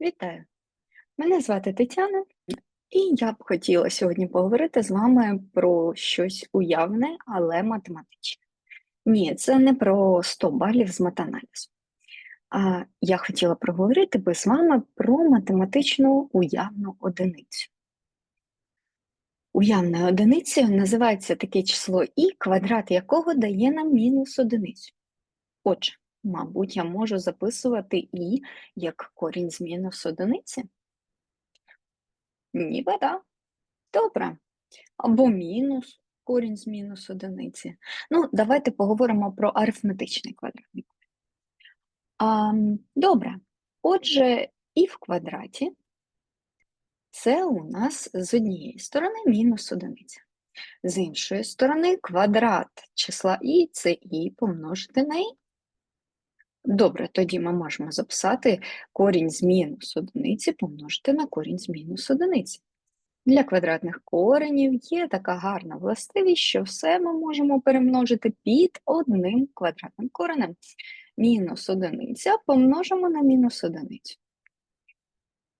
Вітаю! Мене звати Тетяна, і я б хотіла сьогодні поговорити з вами про щось уявне, але математичне. Ні, це не про 100 балів з матаналізу. А я хотіла проговорити би з вами про математичну уявну одиницю. Уявною одиницею називається таке число і, квадрат якого дає нам мінус одиницю. Отже, мабуть, я можу записувати і як корінь з мінус одиниці? Ніби так. Добре. Або мінус корінь з мінус одиниці. Ну, давайте поговоримо про арифметичний квадратний корінь. Добре. Отже, і в квадраті це у нас з однієї сторони мінус одиниця. З іншої сторони квадрат числа і це і помножити на і. Добре, тоді ми можемо записати корінь з мінус одиниці помножити на корінь з мінус одиниці. Для квадратних коренів є така гарна властивість, що все ми можемо перемножити під одним квадратним коренем. Мінус одиниця помножимо на мінус одиницю.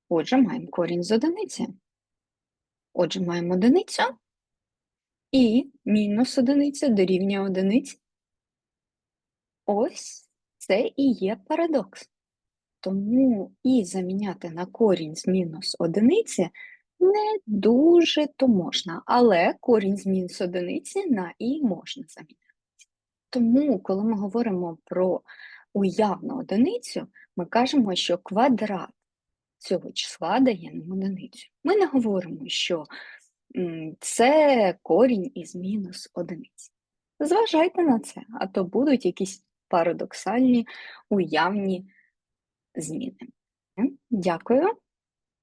Отже, маємо корінь з одиниці. Отже, маємо одиницю і мінус одиниця дорівнює одиниці. Ось це і є парадокс. Тому і заміняти на корінь з мінус одиниці не дуже то можна, але корінь з мінус одиниці на і можна замінити. Тому, коли ми говоримо про уявну одиницю, ми кажемо, що квадрат цього числа дає нам одиницю. Ми не говоримо, що це корінь із мінус одиниці. Зважайте на це, а то будуть якісь парадоксальні уявні зміни. Дякую.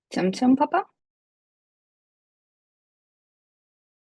Цьом-цьом, папа.